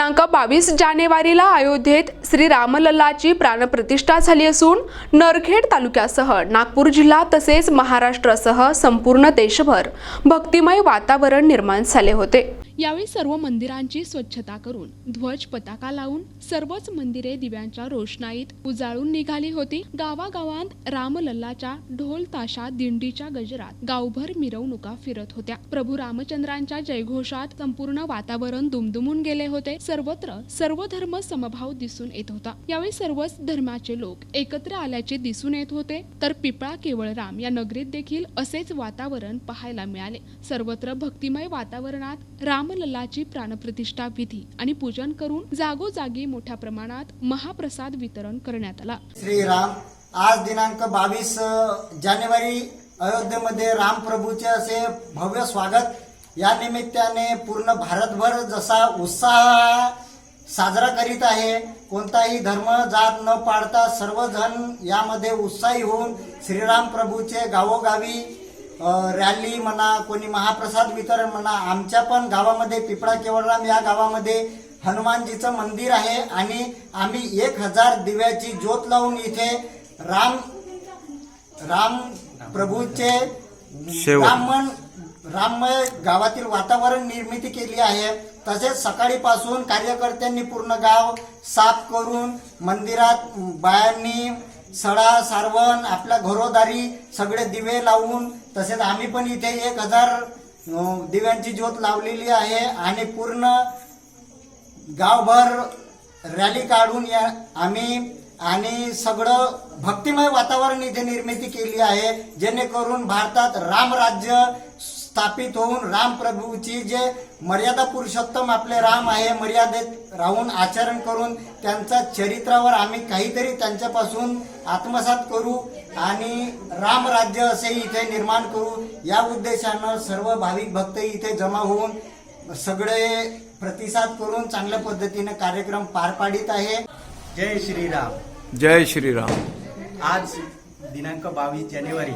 दिनांक बावीस जानेवारीला अयोध्येत श्री रामलल्लाची प्राणप्रतिष्ठा झाली असून नरखेड तालुक्यासह नागपूर जिल्हा तसेच महाराष्ट्रासह संपूर्ण देशभर भक्तिमय वातावरण निर्माण झाले होते. यावेळी सर्व मंदिरांची स्वच्छता करून ध्वज पताका लावून सर्वच मंदिरे दिव्यांच्या रोषणाईत उजाळून निघाली होती. गावागावांत रामलल्लाच्या ढोल ताशा दिंडीच्या गजरात गावभर मिरवणुका फिरत होत्या. प्रभू रामचंद्रांच्या जयघोषात संपूर्ण वातावरण दुमदुमून गेले होते. सर्वत्र सर्व धर्म समभाव दिसून येत होता. यावेळी सर्वच धर्माचे लोक एकत्र आल्याचे दिसून येत होते. तर पिपळा केवळराम या नगरीत देखील असेच वातावरण पाहायला मिळाले. सर्वत्र भक्तिमय वातावरणात राम रामलल्लाची प्राणप्रतिष्ठा विधी आणि पूजन करून जागोजागी मोठ्या प्रमाणात महाप्रसाद वितरण करण्यात आला. श्रीराम आज दिनांक बावीस जानेवारी अयोध्येमध्ये रामप्रभूचे असे भव्य स्वागत. या निमित्ताने पूर्ण भारतभर जसा उत्साह साजरा करीत आहे कोणताही धर्म जात न पाळता सर्वजण यामध्ये उत्साही होऊन श्रीराम प्रभूचे गावोगावी रॅली म्हणा कोणी महाप्रसाद वितरण म्हणा आमच्या पण गावामध्ये पिपळा केवळराम या गावामध्ये हनुमानजीचं मंदिर आहे आणि आम्ही एक हजार दिव्याची ज्योत लावून इथे राम राम प्रभूचे. राममन राममय गावातील वातावरण निर्मिती केली आहे तसेच सकाळीपासून कार्यकर्त्यांनी पूर्ण गाव साफ करून मंदिरात बायांनी सडा सारवण आपल्या घरोदारी सगळे दिवे लावून तसेच आम्ही पण इथे एक हजार दिव्यांची ज्योत लावलेली आहे आणि पूर्ण गावभर रॅली काढून या आम्ही आणि सगळं भक्तिमय वातावरण इथे निर्मिती केली आहे जेणेकरून भारतात रामराज्य स्थापित होऊन राम प्रभूची जे मर्यादा पुरुषोत्तम आपले राम आहे मर्यादेत राहून आचरण करून त्यांच्या चरित्रावर आम्ही काहीतरी त्यांच्यापासून आत्मसात करू आणि रामराज्य असे इथे निर्माण करू. या उद्देशानं सर्व भाविक भक्त इथे जमा होऊन सगळे प्रतिसाद करून चांगल्या पद्धतीने कार्यक्रम पार पाडित आहे. जय श्रीराम. जय श्रीराम. आज दिनांक बावीस जानेवारी.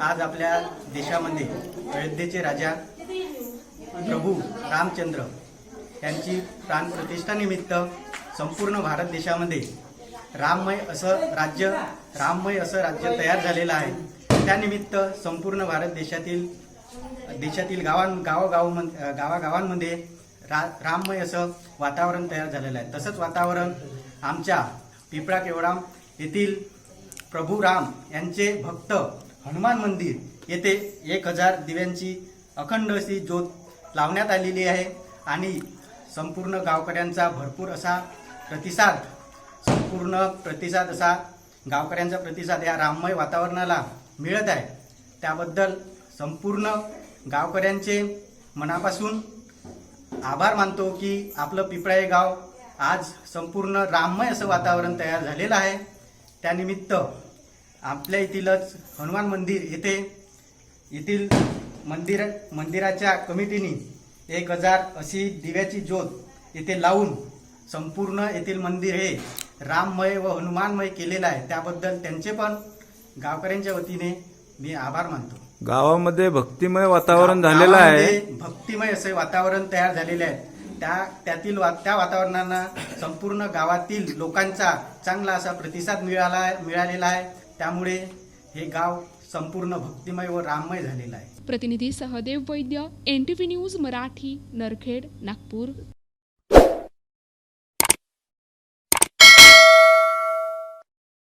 आज आपल्या देशामध्ये अयोध्येचे राजा प्रभू रामचंद्र यांची प्राणप्रतिष्ठानिमित्त संपूर्ण भारत देशामध्ये राममय असं राज्य राममय असं राज्य तयार झालेलं आहे. त्यानिमित्त संपूर्ण भारत देशातील देशातील गावां गावोगाव गावागावांमध्ये रा राममय असं वातावरण तयार झालेलं आहे. तसंच वातावरण आमच्या पिपळा केवडाम येथील प्रभू राम यांचे भक्त हनुमान मंदिर येथे एक हजार दिव्यांची अखंड अशी ज्योत लावण्यात आलेली आहे आणि संपूर्ण गावकऱ्यांचा भरपूर असा प्रतिसाद संपूर्ण प्रतिसाद असा गावकऱ्यांचा प्रतिसाद या राममय वातावरणाला मिळत आहे. त्याबद्दल संपूर्ण गावकऱ्यांचे मनापासून आभार मानतो की आपलं पिपळा हे गाव आज संपूर्ण राममय असं वातावरण तयार झालेलं आहे. त्यानिमित्त आपल्या येथीलच हनुमान मंदिर येथे येथील मंदिर मंदिराच्या कमिटीने एक हजार अशी दिव्याची ज्योत येथे लावून संपूर्ण येथील मंदिर हे राममय व हनुमानमय केलेलं आहे. त्याबद्दल त्यांचे पण गावकऱ्यांच्या वतीने मी आभार मानतो. गावामध्ये भक्तिमय वातावरण झालेलं आहे. भक्तिमय असे वातावरण तयार झालेले आहे. त्या त्यातील वा- त्या वातावरणानं संपूर्ण गावातील लोकांचा चांगला असा प्रतिसाद मिळाला मिळालेला आहे. त्यामुळे हे गाव संपूर्ण भक्तिमय व राममय झालेलं आहे. प्रतिनिधी सहदेव वैद्य एनटीव्ही न्यूज मराठी नरखेड नागपूर.